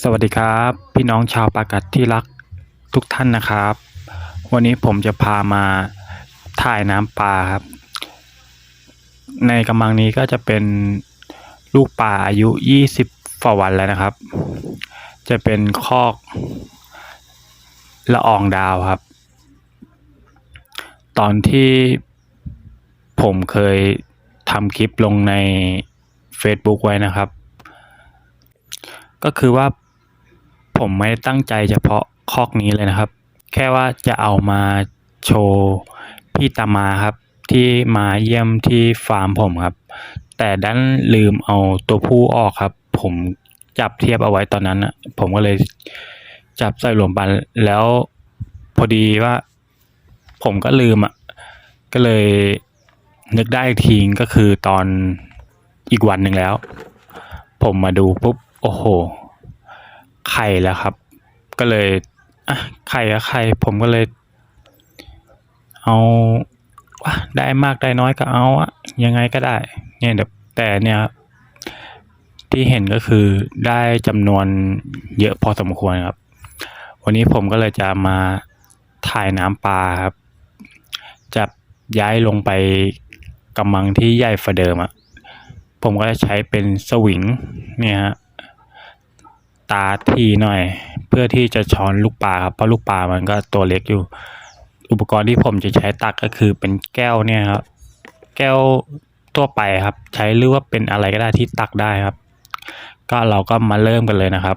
สวัสดีครับ พี่น้องชาวปากัดที่รักทุกท่านนะครับ วันนี้ผมจะพามาถ่ายน้ำปลาครับ ในกำมังนี้ก็จะเป็นลูกปลาอายุ 20ฝ่าวันแล้วนะครับ จะเป็นคอกละอองดาวครับ ตอนที่ผมเคยทำคลิปลงใน Facebook ไว้นะครับก็คือว่า ผมไม่ได้ตั้งใจเฉพาะคอกนี้เลยนะครับ แค่ว่าจะเอามาโชว์พี่ตามาครับ ที่มาเยี่ยมที่ฟาร์มผมครับ แต่ดันลืมเอาตัวผู้ออกครับ ผมจับเทียบเอาไว้ตอนนั้นอะผมก็เลยจับใส่รวมปันแล้วพอดีว่า ผมก็ลืมอะก็เลยนึกได้อีกทีก็คือตอนอีกวันหนึ่งแล้ว ผมมาดูปุ๊บ โอ้โห ไข่แล้วครับ ก็เลยอะไข่อะไข่ผมก็เลย เอาได้มากได้น้อยก็เอาอะยังไงก็ได้ เนี่ยแต่เนี่ยที่เห็นก็คือได้จำนวนเยอะพอสมควรครับ วันนี้ผมก็เลยจะมาถ่ายน้ำปลาครับ จะย้ายลงไปกำมังที่ใหญ่ฝ่าเดิมอะผมก็จะใช้เป็นสวิงเนี่ยฮะ ตาทีหน่อย เพื่อที่จะช้อนลูกปลาครับเพราะลูกปลามันก็ตัวเล็กอยู่ อุปกรณ์ที่ผมจะใช้ตักก็คือเป็นแก้วเนี่ยครับ แก้วทั่วไปครับ ใช้หรือว่าเป็นอะไรก็ได้ที่ตักได้ครับ ก็เราก็มาเริ่มกันเลยนะครับ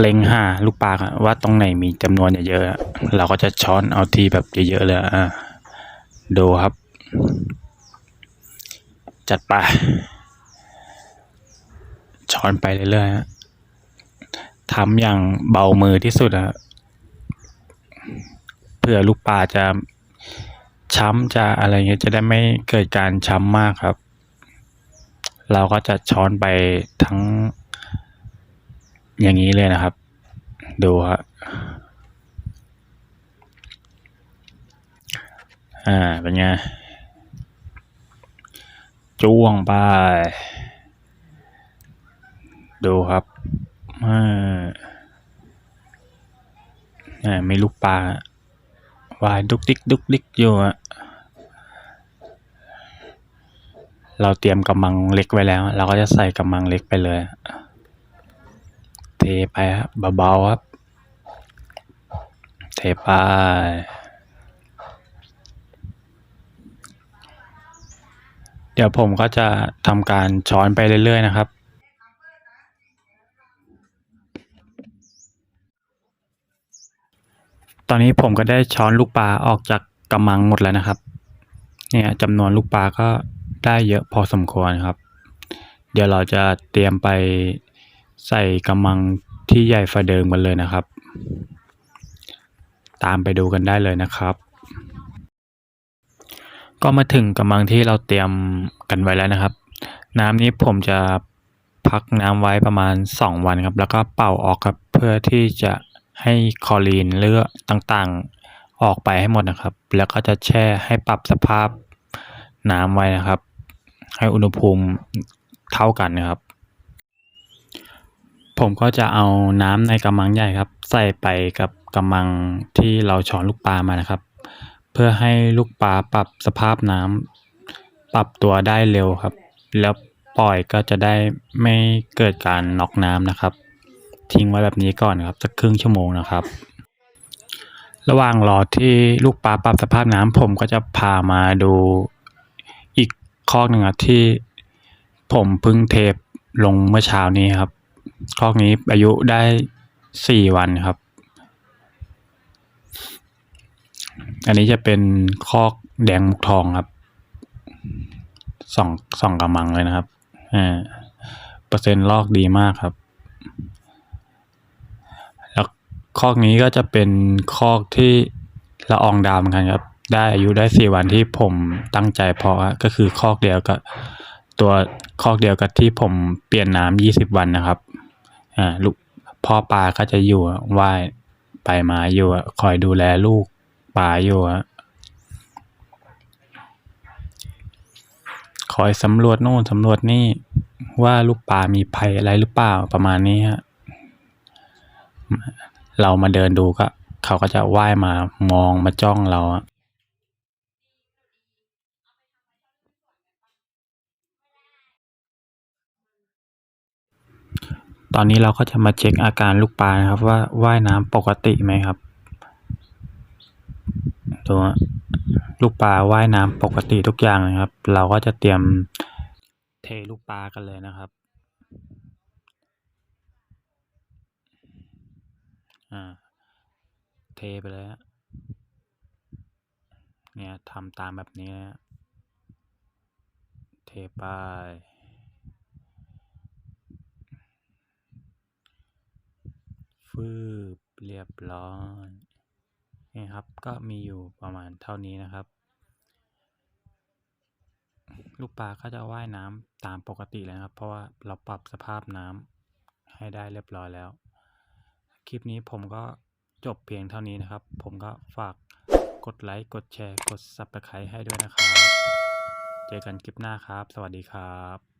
เล็งหาลูกปลาว่าตรงไหนมีจำนวนเยอะๆเราก็จะช้อนเอาทีแบบเยอะๆเลยอะดูครับ จัดไปช้อนไปเรื่อยๆฮะทำอย่างเบามือที่สุดอะเพื่อลูกปลาจะช้ำจะอะไรเงี้ยจะได้ไม่เกิดการช้ำมากครับ เราก็จะช้อนไปทั้งอย่างนี้เลยนะครับ ดูฮะอ่าเป็นไง จ้วงไป ดูครับอ่าอ่ามีลูกปลาวายดุกดิกดุกดิกอยู่อะเราเตรียมกำมังเล็กไว้แล้ว เราก็จะใส่กำมังเล็กไปเลย เทไปครับเบาๆครับ เทไป เดี๋ยวผมก็จะทำการช้อนไปเรื่อยๆนะครับ ตอนนี้ผมก็ได้ช้อนลูกปลาออกจากกำมังหมดแล้วนะครับ เนี่ยจำนวนลูกปลาก็ได้เยอะพอสมควรครับ เดี๋ยวเราจะเตรียมไปใส่กำมังที่ใหญ่ฝ่าเดิมกันเลยนะครับ ตามไปดูกันได้เลยนะครับ ก็มาถึงกำมังที่เราเตรียมกันไว้แล้วนะครับ น้ำนี้ผมจะพักน้ำไว้ประมาณ 2 วันครับ แล้วก็เป่าออกครับเพื่อที่จะให้คอรีนเลือดต่างๆออกไปให้หมดนะครับ แล้วก็จะแช่ให้ปรับสภาพน้ำไว้นะครับ ให้อุณหภูมิเท่ากันนะครับ ผมก็จะเอาน้ำในกำมังใหญ่ครับ ใส่ไปกับกำมังที่เราช้อนลูกปลามานะครับ เพื่อให้ลูกปลาปรับสภาพน้ำปรับตัวได้เร็วครับ แล้วปล่อยก็จะได้ไม่เกิดการน็อกน้ำนะครับ ทิ้งไว้แบบนี้ก่อนครับสักครึ่งชั่วโมงนะครับ ระหว่างรอที่ลูกปลาปรับสภาพน้ำผมก็จะพามาดูอีกคอกหนึ่งครับที่ผมเพิ่งเทปลงเมื่อเช้านี้ครับ คอกนี้อายุได้สี่วันครับ อันนี้จะเป็นคอกแดงมุกทองครับสองสองกำมังเลยนะครับอ่าเปอร์เซ็นต์ลอกดีมากครับ แล้วคอกนี้ก็จะเป็นคอกที่ละอองดาวเหมือนกันครับ ได้อายุได้สี่วันที่ผมตั้งใจเพาะอก็คือคอกเดียวกับตัวคอกเดียวกับที่ผมเปลี่ยนน้ำยี่สิบวันนะครับอ่าลูกพ่อปลาก็จะอยู่ว่ายไปมาอยู่คอยดูแลลูก ปลาอยู่อะคอยสำรวจโน่นสำรวจนี่ว่าลูกปลามีภัยอะไรหรือเปล่าประมาณนี้ฮะเรามาเดินดูก็ เขาก็จะว่ายมามองมาจ้องเราอะตอนนี้เราก็จะมาเช็คอาการลูกปลานะครับ ว่าว่ายน้ำปกติไหมครับ ตัวลูกปลาว่ายน้ำปกติทุกอย่างนะครับ เราก็จะเตรียมเทลูกปลากันเลยนะครับอ่าเทไปเลยฮะเนี่ยทำตามแบบนี้นะเทไปฟืบเรียบร้อย นี่ครับก็มีอยู่ประมาณเท่านี้นะครับ ลูกปลาก็จะว่ายน้ำตามปกติเลยครับ เพราะว่าเราปรับสภาพน้ำให้ได้เรียบร้อยแล้ว คลิปนี้ผมก็จบเพียงเท่านี้นะครับ ผมก็ฝากกดไลค์ กดแชร์ กด Subscribe ให้ด้วยนะครับ เจอกันคลิปหน้าครับ สวัสดีครับ